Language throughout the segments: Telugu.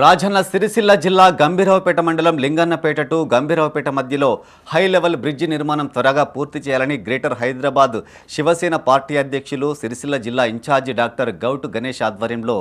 రాజన్న సిరిసిల్ల జిల్లా గంభీరావుపేట మండలం లింగన్నపేట టు గంభీరావుపేట మధ్యలో హై లెవెల్ బ్రిడ్జి నిర్మాణం త్వరగా పూర్తి చేయాలని గ్రేటర్ హైదరాబాద్ శివసేన పార్టీ అధ్యక్షులు సిరిసిల్ల జిల్లా ఇన్ఛార్జి డాక్టర్ గౌటు గణేష్ ఆధ్వర్యంలో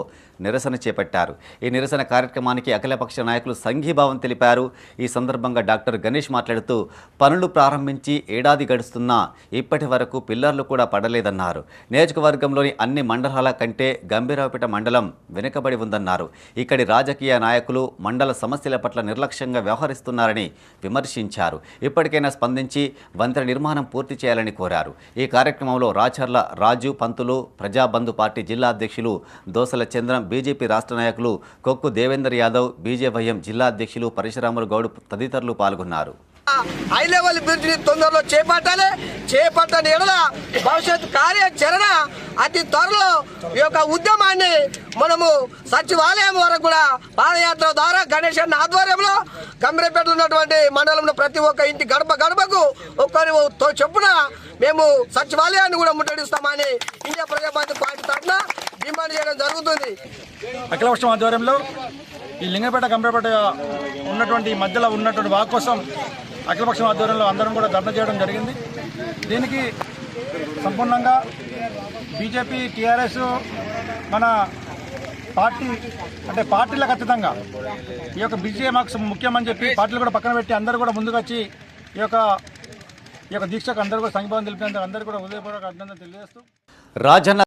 నిరసన చేపట్టారు. ఈ నిరసన కార్యక్రమానికి అఖిలపక్ష నాయకులు సంఘీభావం తెలిపారు. ఈ సందర్భంగా డాక్టర్ గణేష్ మాట్లాడుతూ పనులు ప్రారంభించి ఏడాది గడుస్తున్నా ఇప్పటి వరకు పిల్లర్లు కూడా పడలేదన్నారు. నియోజకవర్గంలోని అన్ని మండలాల కంటే గంభీరావుపేట మండలం వెనుకబడి ఉందన్నారు. ఇక్కడి రాజకీయ నాయకులు మండల సమస్యల పట్ల నిర్లక్ష్యంగా వ్యవహరిస్తున్నారని విమర్శించారు. ఇప్పటికైనా స్పందించి వంతెన నిర్మాణం పూర్తి చేయాలని కోరారు. ఈ కార్యక్రమంలో రాచర్ల రాజు పంతులు ప్రజాబంధు పార్టీ జిల్లా అధ్యక్షులు దోసల చంద్రం బీజేపీ రాష్ట్ర నాయకులు కొక్కు దేవేందర్ యాదవ్ బీజేవైఎం జిల్లా అధ్యక్షులు పరశురాములు గౌడ్ తదితరులు పాల్గొన్నారు. హై లెవెల్ బ్రిడ్జిని తొందరలో చేపట్టాలి. చేపట్టని ఎడల భవిష్యత్ కార్యాచరణ అతి త్వరలో ఈ యొక్క ఉద్యమాన్ని మనము సచివాలయం వరకు కూడా పాదయాత్ర ద్వారా గణేష్ అన్న ఆధ్వర్యంలో గంభీరపేటలో ఉన్నటువంటి మండలంలో ప్రతి ఒక్క ఇంటి గడప గడపకు ఒక్కరి చెప్పున మేము సచివాలయాన్ని కూడా ముట్టడిస్తామని ఇండియా ప్రజాపార్టీ పార్టీ తరఫున డిమాండ్ చేయడం జరుగుతుంది. అఖిలపక్షం ఆధ్వర్యంలో ఈ లింగపేట కంపేపేట ఉన్నటువంటి మధ్యలో ఉన్నటువంటి వాక్ కోసం అఖిలపక్షం ఆధ్వర్యంలో అందరం కూడా ధర్నా చేయడం జరిగింది. దీనికి సంపూర్ణంగా బీజేపీ టీఆర్ఎస్ మన పార్టీ అంటే పార్టీలకు అతీతంగా ఈ యొక్క బీజే మాకు ముఖ్యమని చెప్పి పార్టీలు కూడా పక్కన పెట్టి అందరూ కూడా ముందుకు వచ్చి ఈ యొక్క ఈ యొక్క దీక్షకు అందరూ కూడా సంఘీభావం తెలిపినందుకు అందరూ కూడా హృదయపూర్వక అభినందన తెలియజేస్తూ. రాజన్న